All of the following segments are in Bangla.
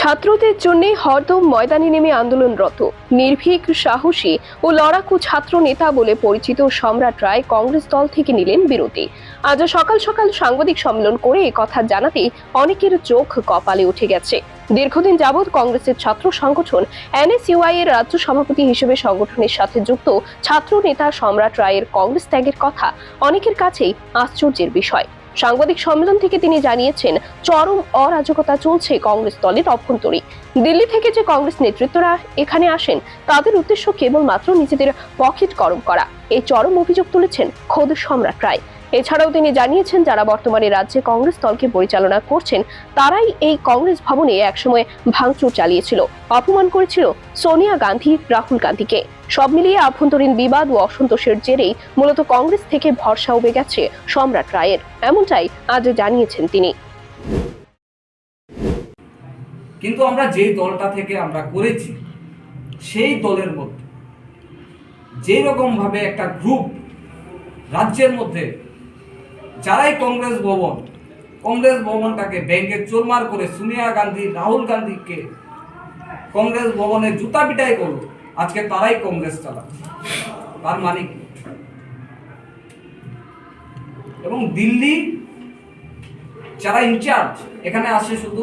ছাত্রদের জন্য হরদম ময়দানে নেমে আন্দোলনরত, নির্ভীক, সাহসী ও লড়াকু ছাত্র নেতা বলে পরিচিত সম্রাট রায় কংগ্রেস দল থেকে নিলেন বিরতি। আজ সকাল সকাল সাংবাদিক সম্মেলন করে কথা জানাতেই অনেকের চোখ কপালে উঠে গেছে। দীর্ঘদিন যাবৎ কংগ্রেসের ছাত্র সংগঠন এনএসইউআই এর রাজ্য সভাপতি হিসেবে সংগঠনের সাথে যুক্ত ছাত্র নেতা সম্রাট রায়ের কংগ্রেস ত্যাগের কথা অনেকের কাছেই আশ্চর্যের বিষয়। সাংবাদিক সম্মেলন থেকে তিনি জানিয়েছেন, চরম অরাজকতা চলছে কংগ্রেস দলের অভ্যন্তরে। দিল্লি থেকে যে কংগ্রেস নেতৃত্বরা এখানে আসেন, তাদের উদ্দেশ্য কেবলমাত্র নিজেদের পকেট গরম করা। এই চরম অভিযোগ তুলেছেন খোদ সম্রাট রায়। এছাড়াও তিনি জানিয়েছেন, যারা বর্তমানে রাজ্যে কংগ্রেস দলকে পরিচালনা করছেন, তারাই এই কংগ্রেস ভবনে একসময় ভাঙচুর চালিয়েছিল। অপমান করেছিল সোনিয়া গান্ধী, রাহুল গান্ধীকে। সব মিলিয়ে আভ্যন্তরীণ বিবাদ ও অসন্তোষের জেরেই মূলত কংগ্রেস থেকে ভরসা উবে গেছে সম্রাট রায়ের। এমনটাই আজ জানিয়েছেন তিনি। কিন্তু আমরা যেই দলটা থেকে আমরা করেছি, সেই দলের মধ্যে যেই রকম ভাবে একটা গ্রুপ রাজ্যের মধ্যে, যারাই কংগ্রেস ভবন, কংগ্রেস ভবনটাকে ব্যাংকে চোরমার করে সোনিয়া গান্ধী, রাহুল গান্ধীকে কংগ্রেস ভবনে জুতা পিটাই করল, আজকে তারাই কংগ্রেস চালাচ্ছে। তার মানে কি? এবং দিল্লি, যারা ইনচার্জ এখানে আসে শুধু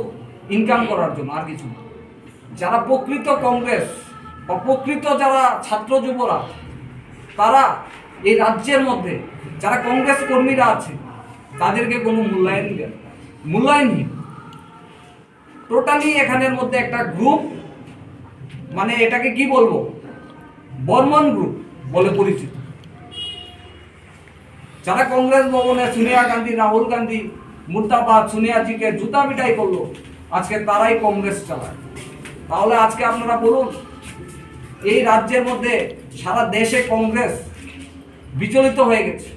ইনকাম করার জন্য, আর কিছু যারা প্রকৃত কংগ্রেস বা প্রকৃত যারা ছাত্র যুবরা তারা এই রাজ্যের মধ্যে যারা কংগ্রেস কর্মীরা আছে, তাদেরকে কোনো মূল্যায়ন। মূল্যায়নহীন টোটালি এখানের মধ্যে একটা গ্রুপ মানে এটাকে কি বলব? বর্মন গ্রুপ বলে পরিচিত। যারা কংগ্রেস ভবনে সোনিয়া গান্ধী, রাহুল গান্ধী, মুর্দাবাদ সোনিয়াজিকে জুতা মিটাই করল, আজকে তারাই কংগ্রেস চালায়। তাহলে আজকে আপনারা বলুন এই রাজ্যের মধ্যে সারা দেশে কংগ্রেস বিচলিত হয়ে গেছে।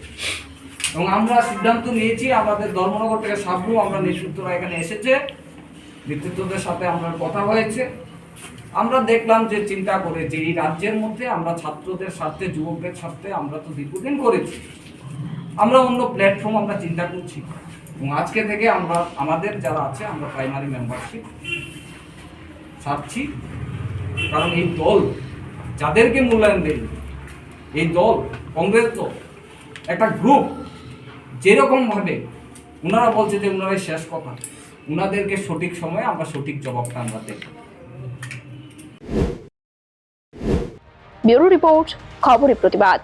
এবং আমরা সিদ্ধান্ত নিয়েছি, আমাদের ধর্মনগর থেকে সাবরু, আমরা নেতৃত্বরা এখানে এসেছে। নেতৃত্বদের সাথে আমরা কথা হয়েছে। আমরা দেখলাম যে চিন্তা করে যে এই রাজ্যের মধ্যে আমরা ছাত্রদের স্বার্থে, যুবকদের স্বার্থে আমরা তো দীর্ঘদিন করেছি। আমরা অন্য প্ল্যাটফর্ম আমরা চিন্তা করছি। এবং আজকে থেকে আমরা, আমাদের যারা আছে, আমরা প্রাইমারি মেম্বারশিপ ছাড়ছি। কারণ এই দল যাদেরকে মূল্যায়ন দেয় এই দল, কংগ্রেস দল, একটা গ্রুপ যেরকমভাবে ওনারা বলছে যে ওনারাই শেষ কথা ওনাদেরকে সঠিক সময়ে আমরা সঠিক জবাবটা আমরা দেব। ব্যুরো রিপোর্ট, খবরের প্রতিবাদ।